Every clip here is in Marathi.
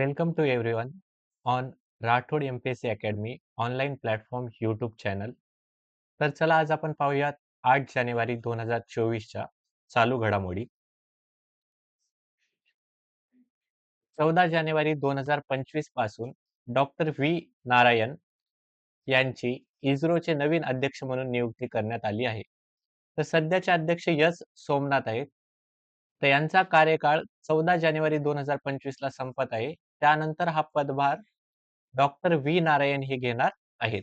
Welcome to everyone on Rathod MPSC academy online platform YouTube channel. तर चला आज आपण पाहूयात आठ जानेवारी दोन हजार चोवीसच्या चालू घडामोडी. 14 जानेवारी 2025 पासून डॉक्टर व्ही. नारायण यांची इस्रोचे नवीन अध्यक्ष म्हणून नियुक्ती करण्यात आली आहे. तर सध्याचे अध्यक्ष यस सोमनाथ आहेत. तर यांचा कार्यकाळ 14 जानेवारी 2025 ला संपत आहे. त्यानंतर हा पदभार डॉक्टर व्ही. नारायण हे घेणार आहेत.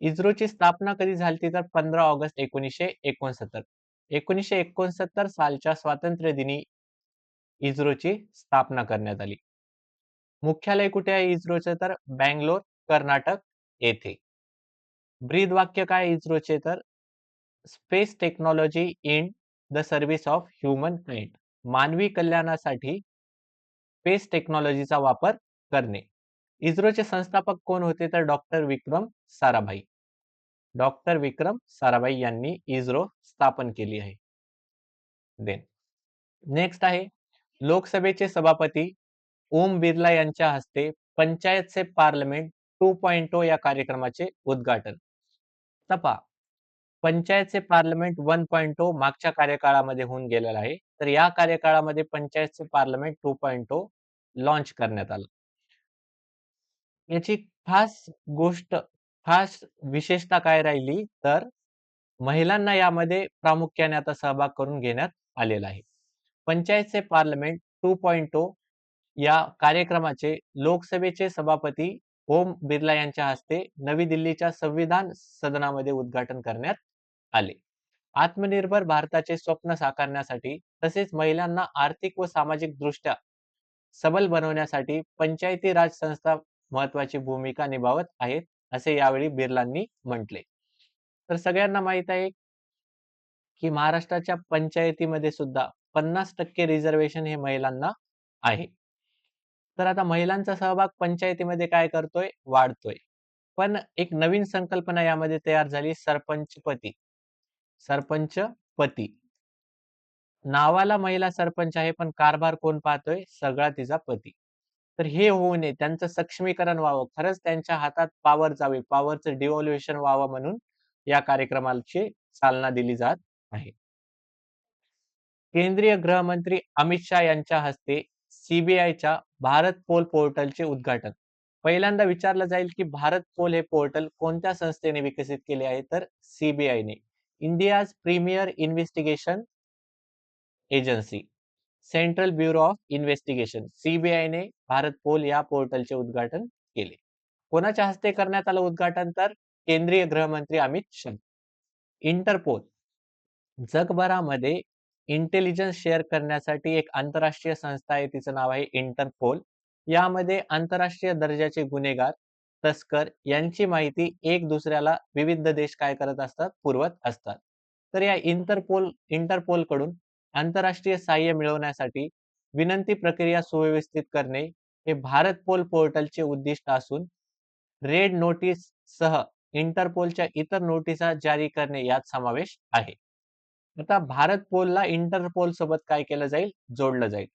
इस्रोची स्थापना कधी झाली तर 15 ऑगस्ट 1969. 1969 सालच्या स्वातंत्र्य दिनी इस्रोची स्थापना करण्यात आली. मुख्यालय कुठे आहे इस्रोचे तर बंगलोर, कर्नाटक येथे. ब्रीद वाक्य काय इस्रोचे तर space technology in the service of humankind. मानवी कल्याणासाठी स्पेस टेक्नॉलॉजीचा वापर करणे. इस्रोचे संस्थापक कोण होते तर डॉक्टर विक्रम साराभाई. डॉक्टर विक्रम साराभाई यांनी इस्रो स्थापन केली आहे. देन नेक्स्ट आहे लोकसभेचे सभापती ओम बिर्ला यांच्या हस्ते पंचायत से पार्लमेंट 2.0 या कार्यक्रमाचे उद्घाटन. तपा पंचायत से पार्लमेंट 1.0 मागच्या कार्यकाळामध्ये होऊन गेलेला आहे. तर या कार्यकाळामध्ये पंचायत से पार्लमेंट 2.0 लॉन्च करण्यात आलं. याची खास गोष्ट खास विशेषता काय राहिली तर महिलांना यामध्ये प्रामुख्याने आता सहभाग करून घेण्यात आलेला आहे. पंचायतचे पार्लमेंट टू पार्लमेंट 2.0 या कार्यक्रमाचे लोकसभेचे सभापती ओम बिर्ला यांच्या हस्ते नवी दिल्लीच्या संविधान सदनामध्ये उद्घाटन करण्यात आले. आत्मनिर्भर भारताचे स्वप्न साकारण्यासाठी तसेच महिलांना आर्थिक व सामाजिक दृष्ट्या सबल बनवण्यासाठी पंचायती राज संस्था महत्वाची भूमिका निभावत आहेत असे यावेळी बिर्लांनी म्हटले. तर सगळ्यांना माहीत आहे की महाराष्ट्राच्या पंचायतीमध्ये सुद्धा 50% रिझर्वेशन हे महिलांना आहे. तर आता महिलांचा सहभाग पंचायतीमध्ये काय करतोय वाढतोय. पण एक नवीन संकल्पना यामध्ये तयार झाली सरपंचपती. सरपंचपती. नावाला महिला सरपंच आहे पण कारभार कोण पाहतोय सगळा तिचा पती. तर हे होऊ नये त्यांचं सक्षमीकरण व्हावं खरंच त्यांच्या हातात पॉवर जावे पॉवरचं डिव्हॉल्युएशन व्हावं म्हणून या कार्यक्रमाची चालना दिली जात आहे. केंद्रीय गृहमंत्री अमित शहा यांच्या हस्ते सीबीआयच्या भारत पोल पोर्टलचे उद्घाटन. पहिल्यांदा विचारलं जाईल की भारत पोल हे पोर्टल कोणत्या संस्थेने विकसित केले आहे तर सीबीआयने. India's premier investigation agency. Central Bureau of Investigation सीबीआयने भारत पोल या पोर्टलचे उद्घाटन केले. कोणाच्या हस्ते करण्यात आलं उद्घाटन तर केंद्रीय गृहमंत्री अमित शहा. इंटरपोल जगभरामध्ये इंटेलिजन्स शेअर करण्यासाठी एक आंतरराष्ट्रीय संस्था आहे तिचं नाव आहे इंटरपोल. यामध्ये आंतरराष्ट्रीय दर्जाचे गुन्हेगार, तस्कर यांची माहिती एक दुसऱ्याला विविध देश काय करत असतात पुरवत असतात. तर या इंटरपोल इंटरपोलकडून आंतरराष्ट्रीय सहाय्य मिळवण्यासाठी विनंती प्रक्रिया सुव्यवस्थित करणे हे भारत पोल पोर्टलचे उद्दिष्ट असून रेड नोटीस सह इंटरपोलच्या इतर नोटिसा जारी करणे यात समावेश आहे. आता भारत पोलला इंटरपोल सोबत काय केलं जाईल जोडलं जाईल.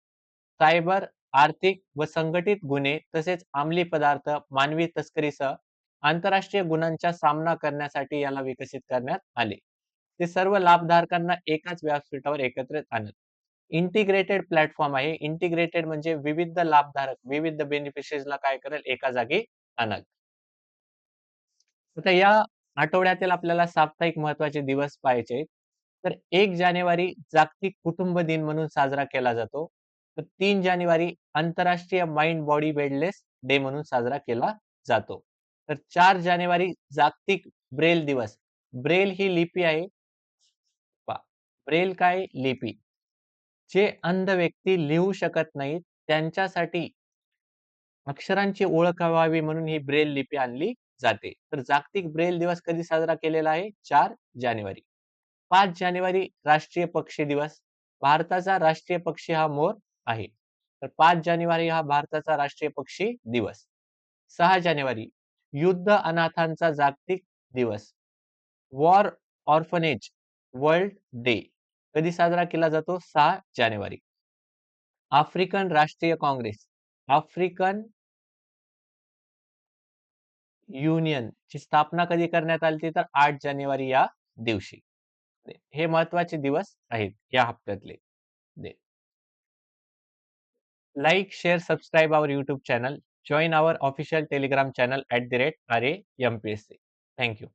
सायबर, आर्थिक व संघटित गुन्हे तसेच अंमली पदार्थ, मानवी तस्करीसह आंतरराष्ट्रीय गुन्ह्यांचा सामना करण्यासाठी याला विकसित करण्यात आले. ते सर्व लाभधारकांना एकाच व्यासपीठावर एकत्रित आणत. इंटिग्रेटेड प्लॅटफॉर्म आहे. इंटिग्रेटेड म्हणजे विविध लाभधारक, विविध बेनिफिशियरीजला काय करेल एका जागी आणत आता या आठवड्यातील आपल्याला साप्ताहिक महत्त्वाचे दिवस पाहायचे तर एक जानेवारी जागतिक कुटुंब दिन म्हणून साजरा केला जातो. तर तीन जानेवारी आंतरराष्ट्रीय माइंड बॉडी बेडलेस डे म्हणून साजरा केला जातो. तर चार जानेवारी जागतिक ब्रेल दिवस. ब्रेल ही लिपी आहे. ब्रेल काय लिपी. जे अंध व्यक्ती लिहू शकत नाहीत त्यांच्यासाठी अक्षरांची ओळख व्हावी म्हणून ही ब्रेल लिपी आणली जाते. तर जागतिक ब्रेल दिवस कधी साजरा केलेला आहे चार जानेवारी. पाच जानेवारी राष्ट्रीय पक्षी दिवस. भारताचा राष्ट्रीय पक्षी हा मोर आहे. तर पाच जानेवारी हा भारताचा राष्ट्रीय पक्षी दिवस. सहा जानेवारी युद्ध अनाथांचा जागतिक दिवस. वॉर ऑर्फनेज वर्ल्ड डे कधी साजरा केला जातो सहा जानेवारी. आफ्रिकन राष्ट्रीय काँग्रेस आफ्रिकन युनियन ची स्थापना कधी करण्यात आली तर आठ जानेवारी या दिवशी. हे महत्त्वाचे दिवस आहेत या हप्त्यातले. Like share subscribe our YouTube channel Like, share, subscribe our YouTube channel. Join our official M P S C thank you